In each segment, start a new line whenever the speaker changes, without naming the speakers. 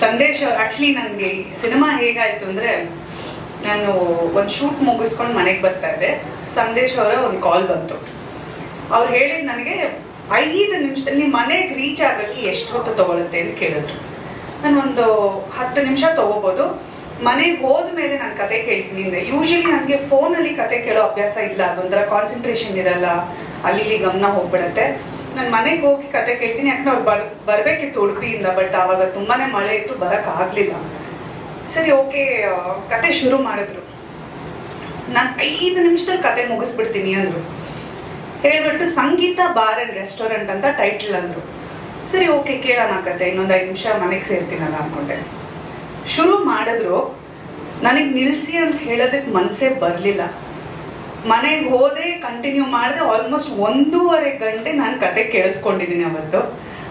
ಸಂದೇಶ ಆಕ್ಚುಲಿ ನನಗೆ ಈ ಸಿನಿಮಾ ಹೇಗಾಯ್ತು ಅಂದ್ರೆ ನಾನು ಒಂದು ಶೂಟ್ ಮುಗಿಸ್ಕೊಂಡು ಮನೆಗೆ ಬರ್ತಾ ಇದ್ದೆ. ಸಂದೇಶ್ ಅವರ ಒಂದು ಕಾಲ್ ಬಂತು. ಅವ್ರು ಹೇಳಿದ್ ನನಗೆ ಐದು ನಿಮಿಷದಲ್ಲಿ ಮನೆಗೆ ರೀಚ್ ಆಗೋಕ್ಕೆ ಎಷ್ಟು ಹೊತ್ತು ತಗೊಳುತ್ತೆ ಅಂತ ಕೇಳಿದ್ರು. ನಾನು ಒಂದು ಹತ್ತು ನಿಮಿಷ ತಗೋಬೋದು. ಮನೆಗೆ ಹೋದ್ಮೇಲೆ ನಾನು ಕತೆ ಕೇಳ್ತೀನಿ ಅಂದ್ರೆ ಯೂಶಲಿ ನನಗೆ ಫೋನಲ್ಲಿ ಕತೆ ಕೇಳೋ ಅಭ್ಯಾಸ ಇಲ್ಲ. ಅದೊಂಥರ ಕಾನ್ಸಂಟ್ರೇಷನ್ ಇರಲ್ಲ. ಅಲ್ಲಿ ಗಮನ ಹೋಗ್ಬಿಡತ್ತೆ. ನಾನು ಮನೆಗೆ ಹೋಗಿ ಕತೆ ಕೇಳ್ತೀನಿ. ಯಾಕಂದ್ರೆ ಅವ್ರು ಬರ್, ಬರಬೇಕಿತ್ತು ಉಡುಪಿಯಿಂದ ಬಟ್ ಆವಾಗ ತುಂಬಾನೇ ಮಳೆ ಇತ್ತು, ಬರಕ್ ಆಗ್ಲಿಲ್ಲ. ಸರಿ, ಓಕೆ ಕತೆ ಶುರು ಮಾಡಿದ್ರು. ನಾನು ಐದು ನಿಮಿಷದಲ್ಲಿ ಕತೆ ಮುಗಿಸ್ಬಿಡ್ತೀನಿ ಅಂದ್ರು. ಹೇಳ್ಬಿಟ್ಟು ಸಂಗೀತ ಬಾರ್ ಅಂಡ್ ರೆಸ್ಟೋರೆಂಟ್ ಅಂತ ಟೈಟಲ್ ಅಂದ್ರು. ಸರಿ, ಓಕೆ, ಕೇಳೋಣ ಕತೆ, ಇನ್ನೊಂದು ಐದು ನಿಮಿಷ ಮನೆಗೆ ಸೇರ್ತೀನಲ್ಲ ಅನ್ಕೊಂಡೆ. ಶುರು ಮಾಡಿದ್ರು, ನನಗೆ ನಿಲ್ಸಿ ಅಂತ ಹೇಳೋದಕ್ಕೆ ಮನಸ್ಸೇ ಬರಲಿಲ್ಲ. ಮನೆಗೆ ಹೋದೆ ಕಂಟಿನ್ಯೂ ಮಾಡಿದೆ ಆಲ್ಮೋಸ್ಟ್ ಒಂದೂವರೆ ಗಂಟೆ ನಾನು ಕತೆ ಕೇಳಿಸ್ಕೊಂಡಿದ್ದೀನಿ ಅವತ್ತು.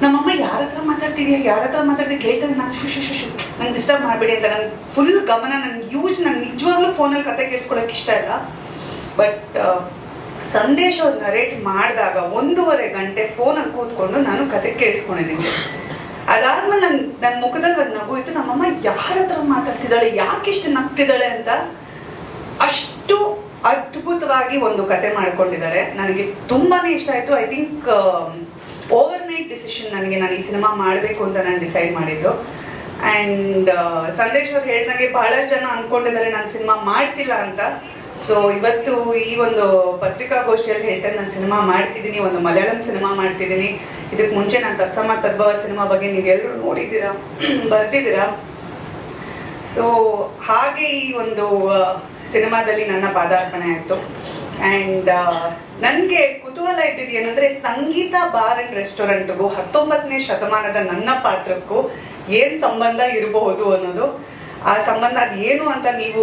ನಮ್ಮಮ್ಮ, ಯಾರ ಹತ್ರ ಮಾತಾಡ್ತಿದ್ಯಾ? ಯಾರ ಹತ್ರ ಮಾತಾಡ್ತೀವಿ ಕೇಳ್ತಾ ನಾನು ಶು ಶು ಶು ಶು ನಂಗೆ ಡಿಸ್ಟರ್ಬ್ ಮಾಡಬೇಡಿ ಅಂತ. ನಂಗೆ ಫುಲ್ ಗಮನ, ನಂಗೆ ಯೂಸ್ ನಂಗೆ ನಿಜವಾಗ್ಲೂ ಫೋನಲ್ಲಿ ಕತೆ ಕೇಳಿಸ್ಕೊಳಕ್ಕೆ ಇಷ್ಟ ಇಲ್ಲ. ಬಟ್ ಸಂದೇಶ ನರೇಟ್ ಮಾಡಿದಾಗ ಒಂದೂವರೆ ಗಂಟೆ ಫೋನಲ್ಲಿ ಕೂತ್ಕೊಂಡು ನಾನು ಕತೆ ಕೇಳಿಸ್ಕೊಂಡಿದ್ದೀನಿ. ಅದಾದ್ಮೇಲೆ ನನ್ ನನ್ನ ಮುಖದಲ್ಲಿ ಒಂದು ನಗು ಇತ್ತು. ನಮ್ಮಮ್ಮ, ಯಾರ ಹತ್ರ ಮಾತಾಡ್ತಿದ್ದಾಳೆ? ಯಾಕೆ ಇಷ್ಟು ನಗ್ತಿದ್ದಾಳೆ? ಅಂತ ಅಷ್ಟು ಅದ್ಭುತವಾಗಿ ಒಂದು ಕತೆ ಮಾಡ್ಕೊಂಡಿದ್ದಾರೆ. ನನಗೆ ತುಂಬಾನೇ ಇಷ್ಟ ಆಯ್ತು. I think overnight decision ನನಗೆ ನಾನು ಈ ಸಿನಿಮಾ ಮಾಡಬೇಕು ಅಂತ ನಾನು ಡಿಸೈಡ್ ಮಾಡಿದ್ದು. ಆ್ಯಂಡ್ ಸಂದೇಶ್ ಅವ್ರು ಹೇಳ್ದಂಗೆ ಬಹಳ ಜನ ಅನ್ಕೊಂಡಿದ್ದಾರೆ ನಾನು ಸಿನಿಮಾ ಮಾಡ್ತಿಲ್ಲ ಅಂತ. ಸೊ ಇವತ್ತು ಈ ಒಂದು ಪತ್ರಿಕಾಗೋಷ್ಠಿಯಲ್ಲಿ ಹೇಳ್ತಾರೆ, ನಾನು ಸಿನಿಮಾ ಮಾಡ್ತಿದ್ದೀನಿ, ಒಂದು ಮಲಯಾಳಂ ಸಿನಿಮಾ ಮಾಡ್ತಿದ್ದೀನಿ. ಇದಕ್ಕೆ ಮುಂಚೆ ನಾನು ತತ್ಸಮ ತದ್ಭವ ಸಿನಿಮಾ ಬಗ್ಗೆ ನೀವೆಲ್ಲರೂ ನೋಡಿದ್ದೀರಾ? ಬರ್ತಿದ್ದೀರಾ ಸೊ ಹಾಗೆ ಈ ಒಂದು ಸಿನಿಮಾದಲ್ಲಿ ನನ್ನ ಪಾದಾರ್ಪಣೆ ಆಯಿತು. ಆ್ಯಂಡ್ ನನಗೆ ಕುತೂಹಲ ಇದ್ದಿದ್ದು ಏನಂದ್ರೆ ಸಂಗೀತ ಬಾರ್ ಅಂಡ್ ರೆಸ್ಟೋರೆಂಟ್ಗೂ ಹತ್ತೊಂಬತ್ತನೇ ಶತಮಾನದ ನನ್ನ ಪಾತ್ರಕ್ಕೂ ಏನು ಸಂಬಂಧ ಇರಬಹುದು ಅನ್ನೋದು, ಆ ಸಂಬಂಧ ಅದು ಏನು ಅಂತ ನೀವು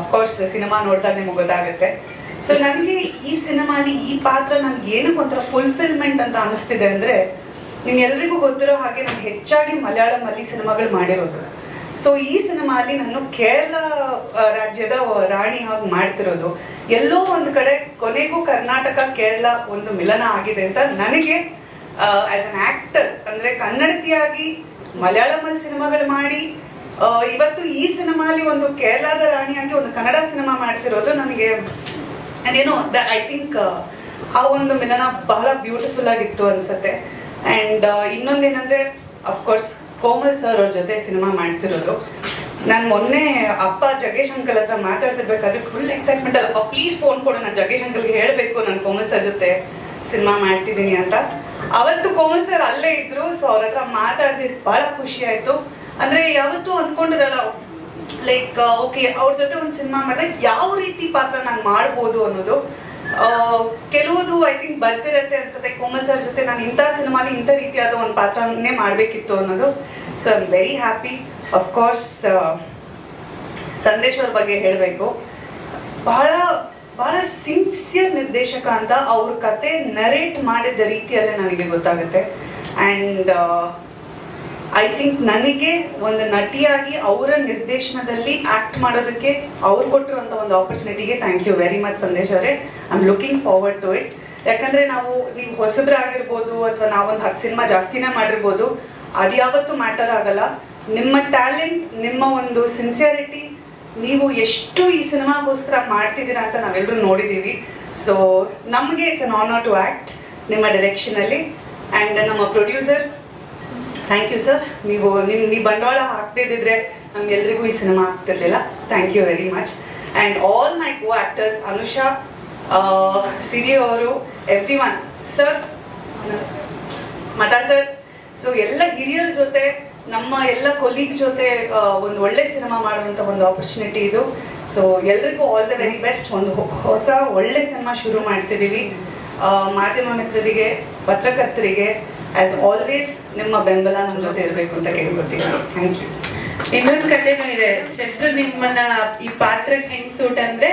ಅಫ್ಕೋರ್ಸ್ ಸಿನಿಮಾ ನೋಡಿದಾಗ ನಿಮಗೆ ಗೊತ್ತಾಗುತ್ತೆ. ಸೊ ನನಗೆ ಈ ಸಿನಿಮಾಲಿ ಈ ಪಾತ್ರ ನನ್ಗೆ ಏನಕ್ಕೆ ಒಂಥರ ಫುಲ್ಫಿಲ್ಮೆಂಟ್ ಅಂತ ಅನಿಸ್ತಿದೆ ಅಂದ್ರೆ ನಿಮ್ಗೆಲ್ರಿಗೂ ಗೊತ್ತಿರೋ ಹಾಗೆ ನಾನು ಹೆಚ್ಚಾಗಿ ಮಲಯಾಳಂ ಅಲ್ಲಿ ಸಿನಿಮಾಗಳು ಮಾಡಿರೋದು. ಸೊ ಈ ಸಿನಿಮಾಲಿ ನಾನು ಕೇರಳ ರಾಜ್ಯದ ರಾಣಿ ಹಾಗೆ ಮಾಡ್ತಿರೋದು. ಎಲ್ಲೋ ಒಂದು ಕಡೆ ಕೊನೆಗೂ ಕರ್ನಾಟಕ, ಕೇರಳ ಒಂದು ಮಿಲನ ಆಗಿದೆ ಅಂತ ನನಗೆ ಆಸ್ ಅನ್ ಆಕ್ಟರ್ ಅಂದ್ರೆ ಕನ್ನಡತಿಯಾಗಿ ಮಲಯಾಳಮಲ್ಲಿ ಸಿನಿಮಾಗಳು ಮಾಡಿ ಇವತ್ತು ಈ ಸಿನಿಮಾಲಿ ಒಂದು ಕೇರಳದ ರಾಣಿಯಾಗಿ ಒಂದು ಕನ್ನಡ ಸಿನಿಮಾ ಮಾಡ್ತಿರೋದು ನನಗೆ, ಅದೇನೋ ಐ ಥಿಂಕ್ ಆ ಒಂದು ಮಿಲನ ಬಹಳ ಬ್ಯೂಟಿಫುಲ್ ಆಗಿತ್ತು ಅನ್ಸುತ್ತೆ. ಆ್ಯಂಡ್ ಇನ್ನೊಂದೇನಂದ್ರೆ ಅಫ್ಕೋರ್ಸ್ ಕೋಮಲ್ ಸರ್ ಅವ್ರ ಜೊತೆ ಸಿನಿಮಾ ಮಾಡ್ತಿರೋದು. ನಾನು ಮೊನ್ನೆ ಅಪ್ಪ ಜಗೇಶ್ ಅಂಕಲ್ ಹತ್ರ ಮಾತಾಡ್ತಿರ್ಬೇಕಾದ್ರೆ ಫುಲ್ ಎಕ್ಸೈಟ್ಮೆಂಟ್ ಅಲ್ಲ ಪ್ಲೀಸ್ ಫೋನ್ ಕೊಡು, ನಾನು ಜಗೇಶ್ ಅಂಕಲ್ಗೆ ಹೇಳಬೇಕು, ನಾನು ಕೋಮಲ್ ಸರ್ ಜೊತೆ ಸಿನಿಮಾ ಮಾಡ್ತಿದ್ದೀನಿ ಅಂತ. ಅವತ್ತು ಕೋಮಲ್ ಸರ್ ಅಲ್ಲೇ ಇದ್ರು ಸೊ ಅವ್ರ ಹತ್ರ ಮಾತಾಡ್ತಿದ್ ಬಹಳ ಖುಷಿ ಆಯ್ತು. ಅಂದ್ರೆ ಯಾವತ್ತೂ ಅನ್ಕೊಂಡಿರಲ್ಲ ಲೈಕ್ ಓಕೆ ಅವ್ರ ಜೊತೆ ಒಂದು ಸಿನಿಮಾ ಮಾಡಿದ್ರೆ ಯಾವ ರೀತಿ ಪಾತ್ರ ನಾನು ಮಾಡ್ಬೋದು ಅನ್ನೋದು. ಕೆಲವುದು ಐ ಥಿಂಕ್ ಬರ್ತಿರತ್ತೆ ಅನ್ಸುತ್ತೆ. ಕೋಮಲ್ ಸರ್ ಜೊತೆ ನಾನು ಇಂಥ ಸಿನಿಮಾಲಿ ಇಂಥ ರೀತಿಯಾದ ಒಂದು ಪಾತ್ರನೇ ಮಾಡಬೇಕಿತ್ತು ಅನ್ನೋದು. So I am very happy of course Sandesh ಅವ್ರ ಬಗ್ಗೆ ಹೇಳಬೇಕು. ಬಹಳ ಬಹಳ ಸಿನ್ಸಿಯರ್ ನಿರ್ದೇಶಕ ಅಂತ ಅವ್ರ ಕತೆ ನರೇಟ್ ಮಾಡಿದ ರೀತಿಯಲ್ಲೇ ನನಗೆ ಗೊತ್ತಾಗುತ್ತೆ. ಆ್ಯಂಡ್ ಐ ಥಿಂಕ್ ನನಗೆ ಒಂದು ನಟಿಯಾಗಿ ಅವರ ನಿರ್ದೇಶನದಲ್ಲಿ ಆಕ್ಟ್ ಮಾಡೋದಕ್ಕೆ ಅವ್ರು ಕೊಟ್ಟಿರುವಂಥ ಒಂದು ಆಪರ್ಚುನಿಟಿಗೆ thank you very much Sandesh ಅವರೇ. I am looking forward to it ಯಾಕಂದ್ರೆ ನಾವು, ನೀವು ಹೊಸಬ್ರಾಗಿರ್ಬೋದು ಅಥವಾ ನಾವೊಂದು ಹತ್ತು ಸಿನಿಮಾ ಜಾಸ್ತಿನೇ ಮಾಡಿರ್ಬೋದು, ಅದು ಯಾವತ್ತೂ ಮ್ಯಾಟರ್ ಆಗಲ್ಲ. ನಿಮ್ಮ ಟ್ಯಾಲೆಂಟ್ ನಿಮ್ಮ ಒಂದು ಸಿನ್ಸಿಯಾರಿಟಿ ನೀವು ಎಷ್ಟು ಈ ಸಿನಿಮಾಗೋಸ್ಕರ ಮಾಡ್ತಿದ್ದೀರಾ ಅಂತ ನಾವೆಲ್ಲರೂ ನೋಡಿದ್ದೀವಿ ಸೊ ನಮಗೆ it's an honour to act ನಿಮ್ಮ ಡೈರೆಕ್ಷನಲ್ಲಿ ಆ್ಯಂಡ್ ನಮ್ಮ ಪ್ರೊಡ್ಯೂಸರ್ ಥ್ಯಾಂಕ್ ಯು ಸರ್ ನೀವು ನಿಮ್ಮ ನೀವು ಬಂಡವಾಳ ಹಾಕ್ತಿದ್ದಿದ್ರೆ ನಮ್ಗೆಲ್ರಿಗೂ ಈ ಸಿನಿಮಾ ಆಗ್ತಿರ್ಲಿಲ್ಲ. Thank you very much and all my co actors Anusha Siri ಅವರು everyone sir Mata sir so ಎಲ್ಲ ಹಿರಿಯರ ಜೊತೆ, ನಮ್ಮ ಎಲ್ಲ ಕೊಲೀಗ್ಸ್ ಜೊತೆ ಒಂದು ಒಳ್ಳೆ ಸಿನಿಮಾ ಮಾಡುವಂಥ ಒಂದು ಆಪರ್ಚುನಿಟಿ ಇದು. ಸೊ ಎಲ್ರಿಗೂ ಆಲ್ ದ ವೆರಿ ಬೆಸ್ಟ್ ಒಂದು ಹೊಸ ಒಳ್ಳೆ ಸಿನಿಮಾ ಶುರು ಮಾಡ್ತಿದ್ದೀವಿ. ಮಾಧ್ಯಮ ಮಿತ್ರರಿಗೆ, ಪತ್ರಕರ್ತರಿಗೆ ಆಸ್ ಆಲ್ವೇಸ್ ನಿಮ್ಮ ಬೆಂಬಲ ನಮ್ಮ ಜೊತೆ ಇರಬೇಕು ಅಂತ ಕೇಳ್ಕೊತೀನಿ ಥ್ಯಾಂಕ್ ಯು
ಇನ್ನೊಂದು ಕಥೆನೂ ಇದೆ. ಶತ್ರು ನಿಮ್ಮನ್ನ ಈ ಪಾತ್ರಕ್ಕೆ ಹೆಂಗ್ ಸೂಟ್ ಅಂದ್ರೆ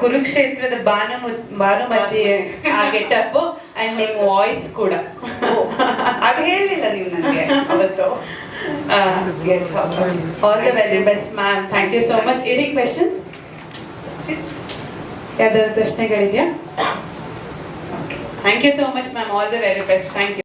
ಕುರುಕ್ಷೇತ್ರದ ಭಾನುಮ ಬಾನುಮತಿ ಆ ಗೆಟಪ್ ಅಂಡ್ ನಿಮ್ ವಾಯ್ಸ್ ಕೂಡ.
ಅದು ಹೇಳಲಿಲ್ಲ ನೀವು ನನಗೆ ಅವತ್ತು? Yes
all the very best ma'am thank you so much any questions ಯಾವ್ದಾದ್ರು ಪ್ರಶ್ನೆಗಳಿದೆಯಾ? Thank you so much ma'am all the very best thank you